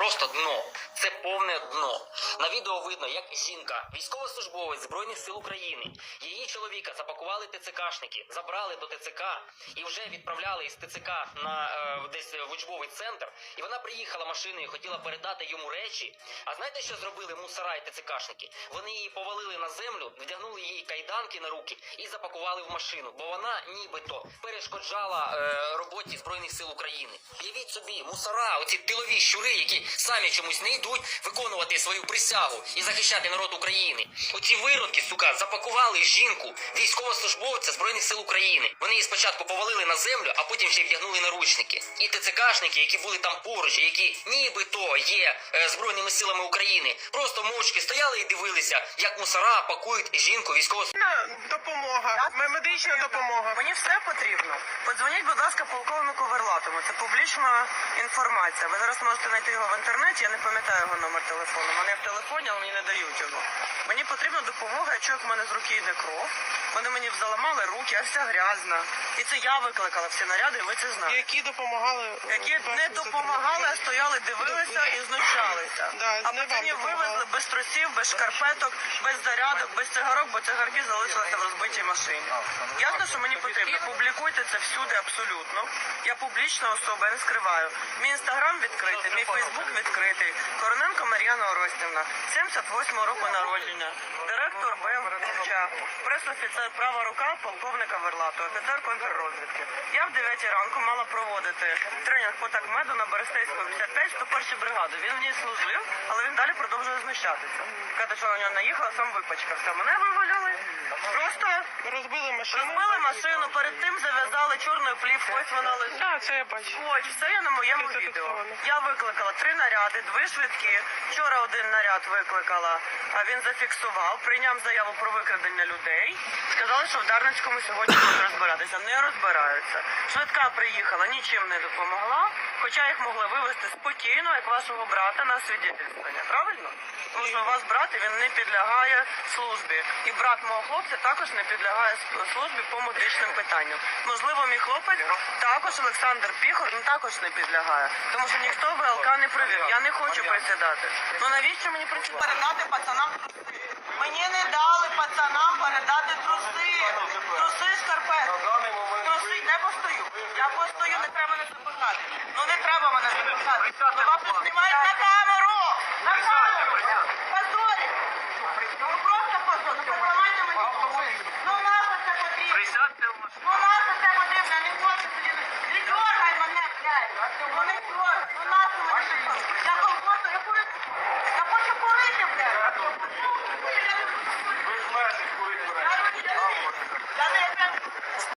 просто дно. Це повне дно. На відео видно, як жінка, військовослужбовець Збройних сил України, її чоловіка запакували ТЦКшники, забрали до ТЦК і вже відправляли із ТЦК на е, десь в учбовий центр. І вона приїхала машиною, хотіла передати йому речі. А знаєте, що зробили мусора і ТЦКшники? Вони її повалили на землю, вдягнули їй кайданки на руки і запакували в машину, бо вона нібито перешкоджала е, роботі Збройних сил України. Уявіть собі, мусора, оці тилові щури, які самі чомусь не йдуть виконувати свою присягу і захищати народ України. Оці виродки, сука, запакували жінку, військовослужбовця Збройних сил України. Вони її спочатку повалили на землю, а потім ще й вдягнули наручники. І ТЦКшники, які були там поруч, які нібито є е, збройними силами України, просто мовчки стояли і дивилися, як мусора пакують жінку військовослужбовця. Допомога. Медична допомога. Мені все потрібно. Подзвоніть, будь ласка, полковнику Верлатому. Це публічна інформація. Ви зараз можете знайти його в інтернеті. Я не пам'ятаю його номер телефону. У мене в телефоні, але мені не дають його. Мені потрібна допомога. Я чую, як в мене з руки йде кров. Вони мені заламали руки, я вся грязна. І це я викликала всі наряди, і ви це знаєте. Які допомагали. е, Які не допомагали, а стояли, дивилися і знущалися. Да, А потім вивезли без трусів, без шкарпеток, без зарядок, без цигарок, бо цигарки залишилися в розбитій машині. Ясно, що мені потрібно. Публікуйте це всюди абсолютно. Я публічна особа, я не скриваю. Мій інстаграм відкритий, мій фейсбук відкритий. Короненко Мар'яна Оростівна, 78 року народження. Директор БМВ, прес-офіцер права рука полковника Верлату, офіцер контррозвідки. Я в 9 ранку мала проводити тренінг по такмеду на Берестейського 55 101 бригаду. Він в ній служив, але він далі продовжує знущатися. Коли що на нього наїхала, сам випачкався. Мене вивалили. Просто Розбили машину. розбили машину, перед тим зав'язали чорною плівкою, ось вона лежить. Так, це я бачу. Ось, все є на моєму Це відео. зафіксовано. Я викликала три наряди, дві швидкі. Вчора один наряд викликала, а він зафіксував, прийняв заяву про викрадення людей. Сказали, що в Дарницькому сьогодні будуть розбиратися. Не розбираються. Швидка приїхала, нічим не допомогла, хоча їх могли вивезти спокійно, як вашого брата на свідетельствування. Правильно? Тому що у вас брат і він не підлягає службі. І брат мого хлопця також не підлягає службі по медичним питанням. Можливо, мій хлопець також Олександр Піхор ну, також не підлягає. Тому що ніхто ВЛК не провів. Я не хочу присідати. Ну навіщо мені присідати? Передати пацанам труси. Мені не дали пацанам передати труси. Труси шкарпетки. Труси, не постою. Я постою, не треба мене запихати. Ну не треба мене запихати. До вас тут немає 我们说，我妈拉么是，然后。